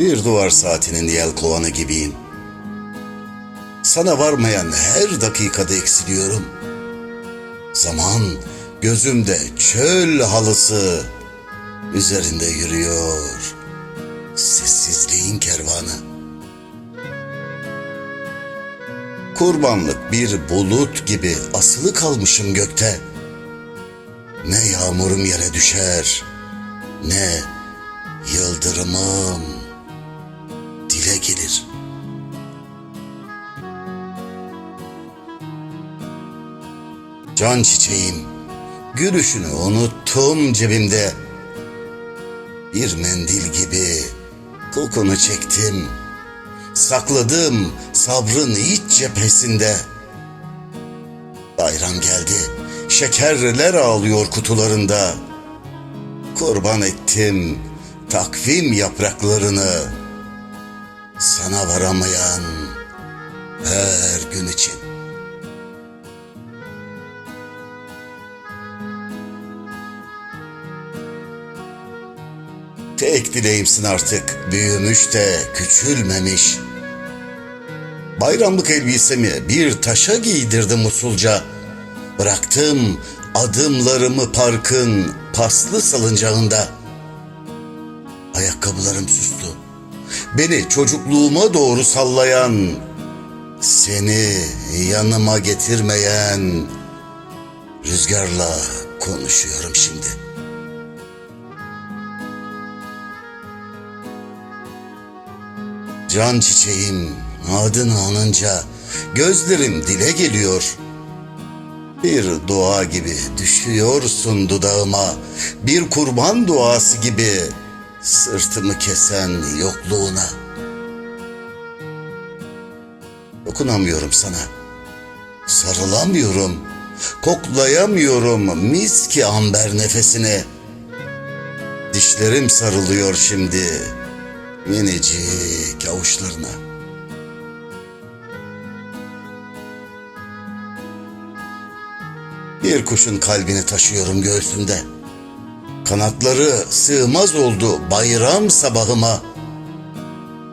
Bir duvar saatinin yelkovanı gibiyim. Sana varmayan her dakikada eksiliyorum. Zaman gözümde çöl halısı üzerinde yürüyor. Sessizliğin kervanı. Kurbanlık bir bulut gibi asılı kalmışım gökte. Ne yağmurum yere düşer, ne yıldırımım Can çiçeğim, gülüşünü unuttum cebimde. Bir mendil gibi kokunu çektim. Sakladım sabrın iç cephesinde. Bayram geldi, şekerler ağlıyor kutularında. Kurban ettim takvim yapraklarını. Sana varamayan her gün için. Tek dileğimsin artık büyümüş de küçülmemiş. Bayramlık elbisemi bir taşa giydirdim usulca. Bıraktım adımlarımı parkın paslı salıncağında. Ayakkabılarım sustu. Beni çocukluğuma doğru sallayan, seni yanıma getirmeyen rüzgarla konuşuyorum şimdi. Can çiçeğim adını anınca gözlerim dile geliyor. Bir dua gibi düşüyorsun dudağıma, bir kurban duası gibi sırtımı kesen yokluğuna. Dokunamıyorum sana, sarılamıyorum, koklayamıyorum mis ki amber nefesini. Dişlerim sarılıyor şimdi minicik avuçlarına. Bir kuşun kalbini taşıyorum göğsümde. Kanatları sığmaz oldu bayram sabahıma.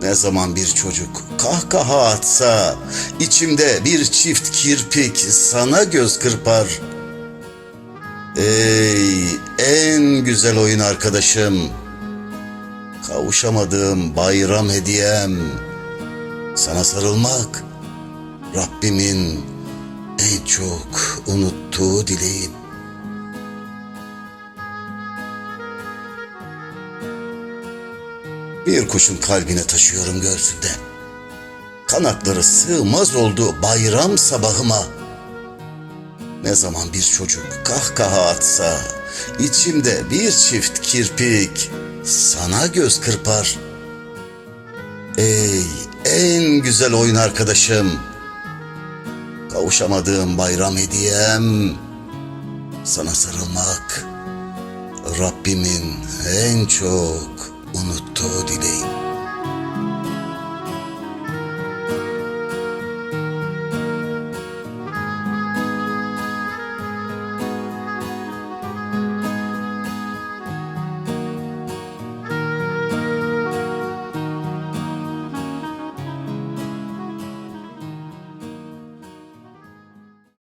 Ne zaman bir çocuk kahkaha atsa, içimde bir çift kirpik sana göz kırpar. Ey en güzel oyun arkadaşım, kavuşamadığım bayram hediyem, sana sarılmak, Rabbimin en çok unuttuğu dileğim. Bir kuşun kalbine taşıyorum göğsünde. Kanatları sığmaz oldu bayram sabahıma. Ne zaman bir çocuk kahkaha atsa, içimde bir çift kirpik sana göz kırpar. Ey en güzel oyun arkadaşım, kavuşamadığım bayram hediyem, sana sarılmak, Rabbimin en çok unuttuğu dileğim.